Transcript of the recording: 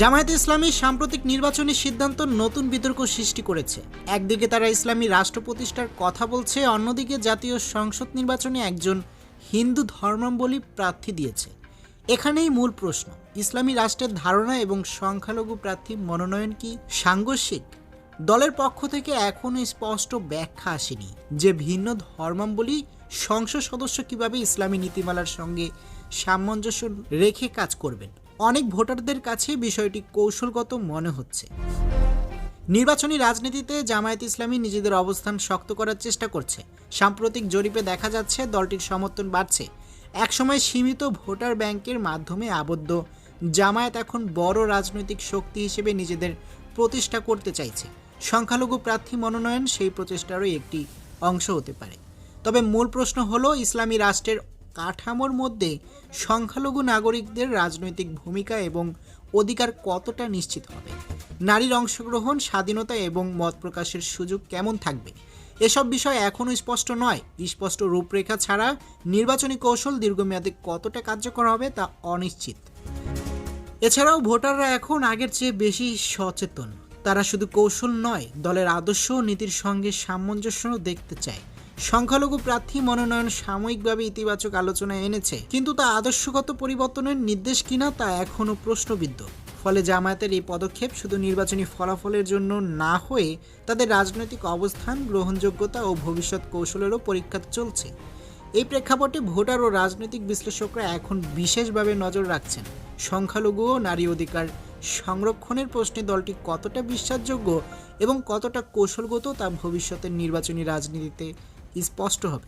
জামায়াতে ইসলামী সাম্প্রতিক নির্বাচনী সিদ্ধান্ত নতুন বিতর্ক সৃষ্টি করেছে। একদিকে তারা ইসলামী রাষ্ট্র প্রতিষ্ঠার কথা বলছে, অন্যদিকে জাতীয় সংসদ নির্বাচনে একজন হিন্দু ধর্মাবলী প্রার্থী দিয়েছে। এখানেই মূল প্রশ্ন, ইসলামী রাষ্ট্রের ধারণা এবং সংখ্যালঘু প্রার্থী মনোনয়ন কি সাংঘর্ষিক? দলের পক্ষ থেকে এখনও স্পষ্ট ব্যাখ্যা আসেনি যে ভিন্ন ধর্মাবলী সংসদ সদস্য কীভাবে ইসলামী নীতিমালার সঙ্গে সামঞ্জস্য রেখে কাজ করবেন। অনেক ভোটারদের কাছে বিষয়টি কৌশলগত মনে হচ্ছে। নির্বাচনী রাজনীতিতে জামায়াত ইসলামী নিজেদের অবস্থান শক্ত করার চেষ্টা করছে। সাম্প্রতিক জরিপে দেখা যাচ্ছে, দলটির সমর্থন বাড়ছে। একসময় সীমিত ভোটার ব্যাংকের মাধ্যমে আবদ্ধ। জামায়াত এখন বড় রাজনৈতিক শক্তি হিসেবে নিজেদের প্রতিষ্ঠা করতে চাইছে। সংখ্যালঘু প্রার্থী মনোনয়ন সেই প্রচেষ্টারই একটি অংশ হতে পারে। তবে মূল প্রশ্ন হলো, ইসলামী রাষ্ট্রের কাঠামোর মধ্যে সংখ্যালঘু নাগরিকদের রাজনৈতিক ভূমিকা এবং অধিকার কতটা নিশ্চিত হবে? নারীর অংশগ্রহণ, স্বাধীনতা এবং মত প্রকাশের সুযোগ কেমন থাকবে? এসব বিষয় এখনও স্পষ্ট নয়। স্পষ্ট রূপরেখা ছাড়া নির্বাচনী কৌশল দীর্ঘমেয়াদে কতটা কার্যকর হবে তা অনিশ্চিত। এছাড়াও ভোটাররা এখন আগের চেয়ে বেশি সচেতন। তারা শুধু কৌশল নয়, দলের আদর্শ নীতির সঙ্গে সামঞ্জস্য দেখতে চায়। সংখ্যালঘু প্রার্থী মনোনয়ন সাময়িকভাবে ইতিবাচক আলোচনায় এনেছে, কিন্তু তা আদর্শগত পরিবর্তনের নির্দেশ কিনা তা এখনও প্রশ্নবিদ্ধ। ফলে জামায়াতের এই পদক্ষেপ শুধু নির্বাচনী ফলাফলের জন্য না হয়ে তাদের রাজনৈতিক অবস্থান, গ্রহণযোগ্যতা ও ভবিষ্যৎ কৌশলেরও পরীক্ষা চলছে। এই প্রেক্ষাপটে ভোটার ও রাজনৈতিক বিশ্লেষকরা এখন বিশেষভাবে নজর রাখছেন। সংখ্যালঘু ও নারী অধিকার সংরক্ষণের প্রশ্নে দলটি কতটা বিশ্বাসযোগ্য এবং কতটা কৌশলগত তা ভবিষ্যতের নির্বাচনী রাজনীতিতে স্পষ্ট হবে।